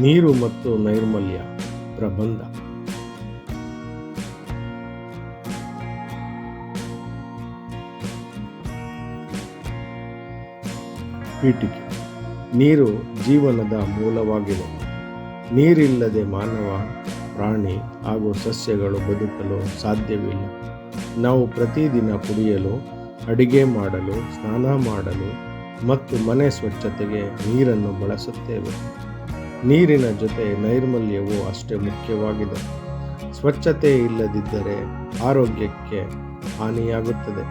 ನೀರು ಮತ್ತು ನೈರ್ಮಲ್ಯ ಪ್ರಬಂಧ. ಪೀಠಿಕೆ. ನೀರು ಜೀವನದ ಮೂಲವಾಗಿದೆ. ನೀರಿಲ್ಲದೆ ಮಾನವ, ಪ್ರಾಣಿ ಹಾಗೂ ಸಸ್ಯಗಳು ಬದುಕಲು ಸಾಧ್ಯವಿಲ್ಲ. ನಾವು ಪ್ರತಿದಿನ ಕುಡಿಯಲು, ಅಡಿಗೆ ಮಾಡಲು, ಸ್ನಾನ ಮಾಡಲು ಮತ್ತು ಮನೆ ಸ್ವಚ್ಛತೆಗೆ ನೀರನ್ನು ಬಳಸುತ್ತೇವೆ. ನೀರಿನ ಜೊತೆ ನೈರ್ಮಲ್ಯವು ಅಷ್ಟೇ ಮುಖ್ಯವಾಗಿದೆ. ಸ್ವಚ್ಛತೆ ಇಲ್ಲದಿದ್ದರೆ ಆರೋಗ್ಯಕ್ಕೆ ಹಾನಿಯಾಗುತ್ತದೆ.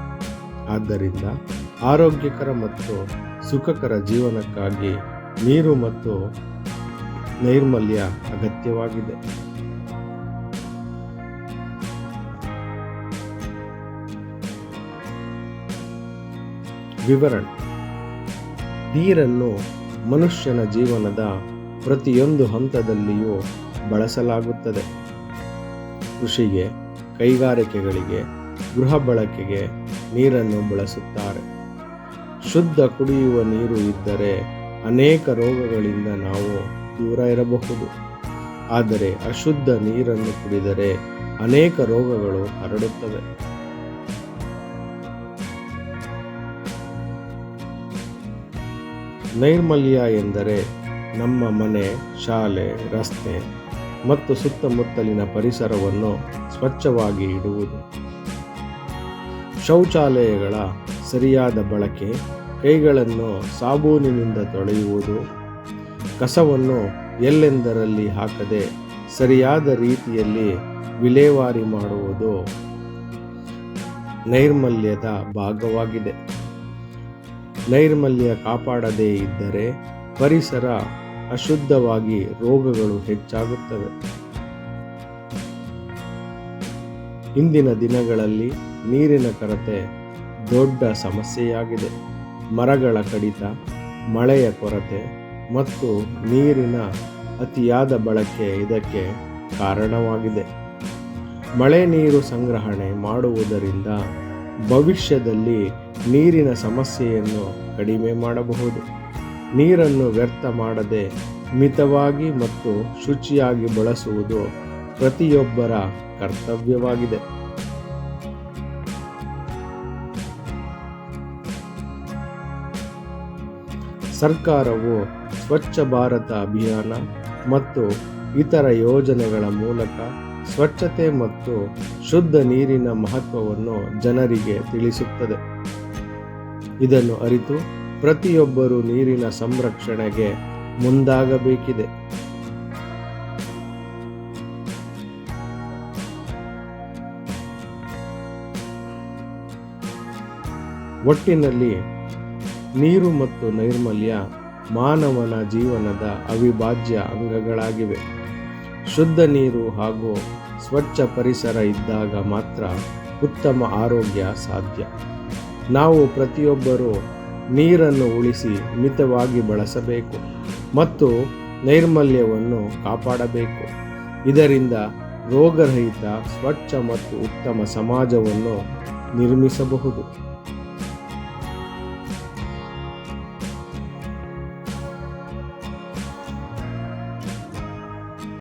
ಆದ್ದರಿಂದ ಆರೋಗ್ಯಕರ ಮತ್ತು ಸುಖಕರ ಜೀವನಕ್ಕಾಗಿ ನೀರು ಮತ್ತು ನೈರ್ಮಲ್ಯ ಅಗತ್ಯವಾಗಿದೆ. ವಿವರಣೆ. ನೀರನ್ನು ಮನುಷ್ಯನ ಜೀವನದ ಪ್ರತಿಯೊಂದು ಹಂತದಲ್ಲಿಯೂ ಬಳಸಲಾಗುತ್ತದೆ. ಕೃಷಿಗೆ, ಕೈಗಾರಿಕೆಗಳಿಗೆ, ಗೃಹ ಬಳಕೆಗೆ ನೀರನ್ನು ಬಳಸುತ್ತಾರೆ. ಶುದ್ಧ ಕುಡಿಯುವ ನೀರು ಇದ್ದರೆ ಅನೇಕ ರೋಗಗಳಿಂದ ನಾವು ದೂರ ಇರಬಹುದು. ಆದರೆ ಅಶುದ್ಧ ನೀರನ್ನು ಕುಡಿದರೆ ಅನೇಕ ರೋಗಗಳು ಹರಡುತ್ತವೆ. ನೈರ್ಮಲ್ಯ ಎಂದರೆ ನಮ್ಮ ಮನೆ, ಶಾಲೆ, ರಸ್ತೆ ಮತ್ತು ಸುತ್ತಮುತ್ತಲಿನ ಪರಿಸರವನ್ನು ಸ್ವಚ್ಛವಾಗಿ ಇಡುವುದು. ಶೌಚಾಲಯಗಳ ಸರಿಯಾದ ಬಳಕೆ, ಕೈಗಳನ್ನು ಸಾಬೂನಿನಿಂದ ತೊಳೆಯುವುದು, ಕಸವನ್ನು ಎಲ್ಲೆಂದರಲ್ಲಿ ಹಾಕದೆ ಸರಿಯಾದ ರೀತಿಯಲ್ಲಿ ವಿಲೇವಾರಿ ಮಾಡುವುದು ನೈರ್ಮಲ್ಯದ ಭಾಗವಾಗಿದೆ. ನೈರ್ಮಲ್ಯ ಕಾಪಾಡದೇ ಇದ್ದರೆ ಪರಿಸರ ಅಶುದ್ಧವಾಗಿ ರೋಗಗಳು ಹೆಚ್ಚಾಗುತ್ತವೆ. ಇಂದಿನ ದಿನಗಳಲ್ಲಿ ನೀರಿನ ಕೊರತೆ ದೊಡ್ಡ ಸಮಸ್ಯೆಯಾಗಿದೆ. ಮರಗಳ ಕಡಿತ, ಮಳೆಯ ಕೊರತೆ ಮತ್ತು ನೀರಿನ ಅತಿಯಾದ ಬಳಕೆ ಇದಕ್ಕೆ ಕಾರಣವಾಗಿದೆ. ಮಳೆ ನೀರು ಸಂಗ್ರಹಣೆ ಮಾಡುವುದರಿಂದ ಭವಿಷ್ಯದಲ್ಲಿ ನೀರಿನ ಸಮಸ್ಯೆಯನ್ನು ಕಡಿಮೆ ಮಾಡಬಹುದು. ನೀರನ್ನು ವ್ಯರ್ಥ ಮಾಡದೆ ಮಿತವಾಗಿ ಮತ್ತು ಶುಚಿಯಾಗಿ ಬಳಸುವುದು ಪ್ರತಿಯೊಬ್ಬರ ಕರ್ತವ್ಯವಾಗಿದೆ. ಸರ್ಕಾರವು ಸ್ವಚ್ಛ ಭಾರತ ಅಭಿಯಾನ ಮತ್ತು ಇತರ ಯೋಜನೆಗಳ ಮೂಲಕ ಸ್ವಚ್ಛತೆ ಮತ್ತು ಶುದ್ಧ ನೀರಿನ ಮಹತ್ವವನ್ನು ಜನರಿಗೆ ತಿಳಿಸುತ್ತದೆ. ಇದನ್ನು ಅರಿತು ಪ್ರತಿಯೊಬ್ಬರು ನೀರಿನ ಸಂರಕ್ಷಣೆಗೆ ಮುಂದಾಗಬೇಕಿದೆ. ಒಟ್ಟಿನಲ್ಲಿ ನೀರು ಮತ್ತು ನೈರ್ಮಲ್ಯ ಮಾನವನ ಜೀವನದ ಅವಿಭಾಜ್ಯ ಅಂಗಗಳಾಗಿವೆ. ಶುದ್ಧ ನೀರು ಹಾಗೂ ಸ್ವಚ್ಛ ಪರಿಸರ ಇದ್ದಾಗ ಮಾತ್ರ ಉತ್ತಮ ಆರೋಗ್ಯ ಸಾಧ್ಯ. ನಾವು ಪ್ರತಿಯೊಬ್ಬರೂ ನೀರನ್ನು ಉಳಿಸಿ ಮಿತವಾಗಿ ಬಳಸಬೇಕು ಮತ್ತು ನೈರ್ಮಲ್ಯವನ್ನು ಕಾಪಾಡಬೇಕು. ಇದರಿಂದ ರೋಗರಹಿತ ಸ್ವಚ್ಛ ಮತ್ತು ಉತ್ತಮ ಸಮಾಜವನ್ನು ನಿರ್ಮಿಸಬಹುದು.